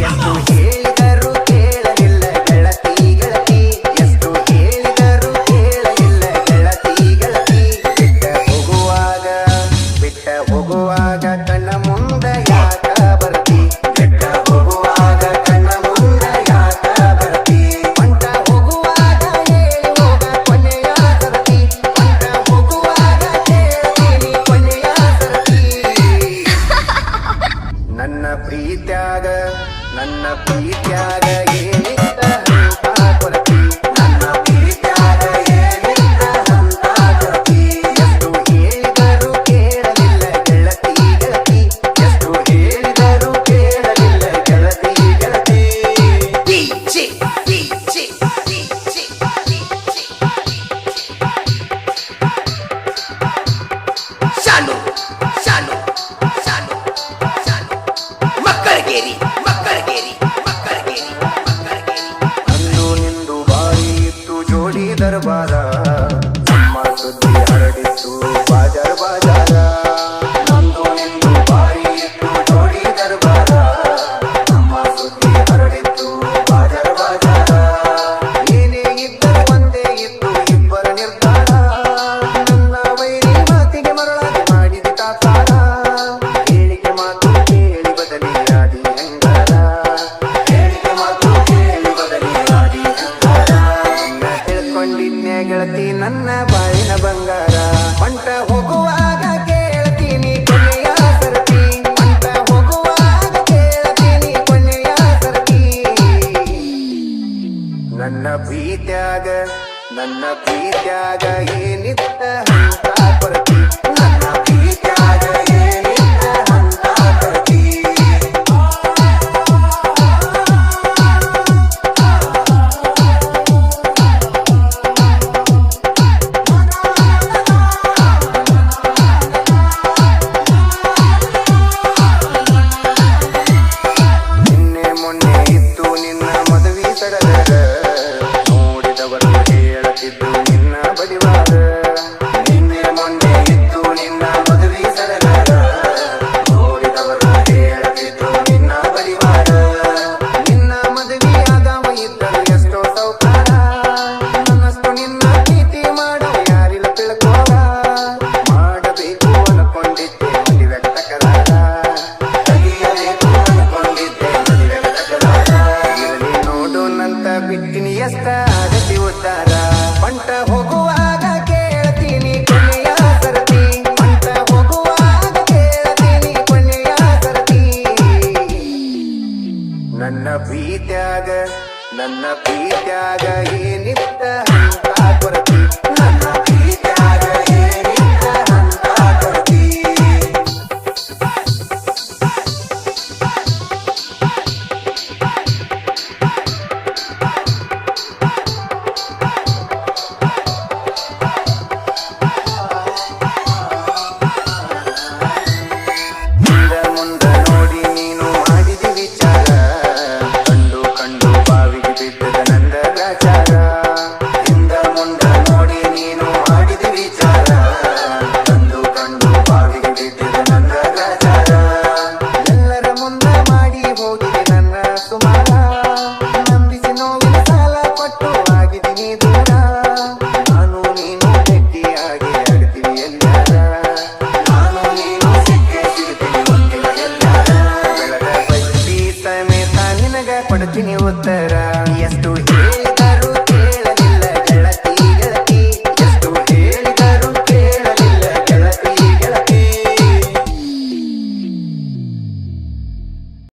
ಎಷ್ಟು ಹೇಳಿದರು ಕೇಳಲಿಲ್ಲ ಗೆಳತಿ ಗೆಳತಿ ಎಷ್ಟು ಹೇಳಿದರು ಬಿಟ್ಟ ಹೋಗುವಾಗ ಬಿಟ್ಟ ಹೋಗುವಾಗ ಕಣ್ಣ ಮುಂದ ಯಾಕ ಬರ್ತಿ? ಬಿಟ್ಟ ಹೋಗುವಾಗ ಕಣ್ಣ ಮುಂದ ಯಾಕ ಬರ್ತಿ? ಹೊಂಟ ಹೋಗುವಾಗ ಹೇಳಿ ಹೋಗ ಕೊನೆಯ ಸರತಿ. ಹೊಂಟ ಹೋಗುವಾಗ ಹೇಳ್ತೀನಿ ಕೊನೆಯ ಸರತಿ. ನನ್ನ ಪ್ರೀತ್ಯಾಗ ನನ್ನ ಪ್ರೀತ್ಯಾಗ ಏನಿತ್ತ ಬಾಜಾರ್, ಬಾಜಾರ. ನಿಂದು ಬಾರಿ ಇತ್ತು ದರ್ಬಾರ. ನಮ್ಮ ಸುದ್ದಿ ಹರಡಿತ್ತು ಬಾಜಾರ್, ಬಾಜಾರ. ಏನೇ ಇದ್ದರೂ ಇಬ್ಬರ ನಿರ್ಧಾರ. ಮಾತು ಕೇಳಿ ಬದಲಿಯಾದಿ ಹೆಂಗಾರ? ಹೇಳಿಕೆ ಮಾತು ಕೇಳಿ ಬದಲಿಯಾದಿ ಹೆಂಗಾರ? ನಿನ್ನ ತಿಳ್ಕೊಂಡಿದ್ನೆ ಗೆಳತಿ ನನ್ನ ನನ್ನ ಪ್ರೀತ್ಯಾಗ ಏನಿತ್ತ ಹಂತ ನನ್ನ ಪ್ರೀತ್ಯಾಗ ಏನಿತ್ತ? ನಿನಗ ಉತ್ತರ. ಎಷ್ಟು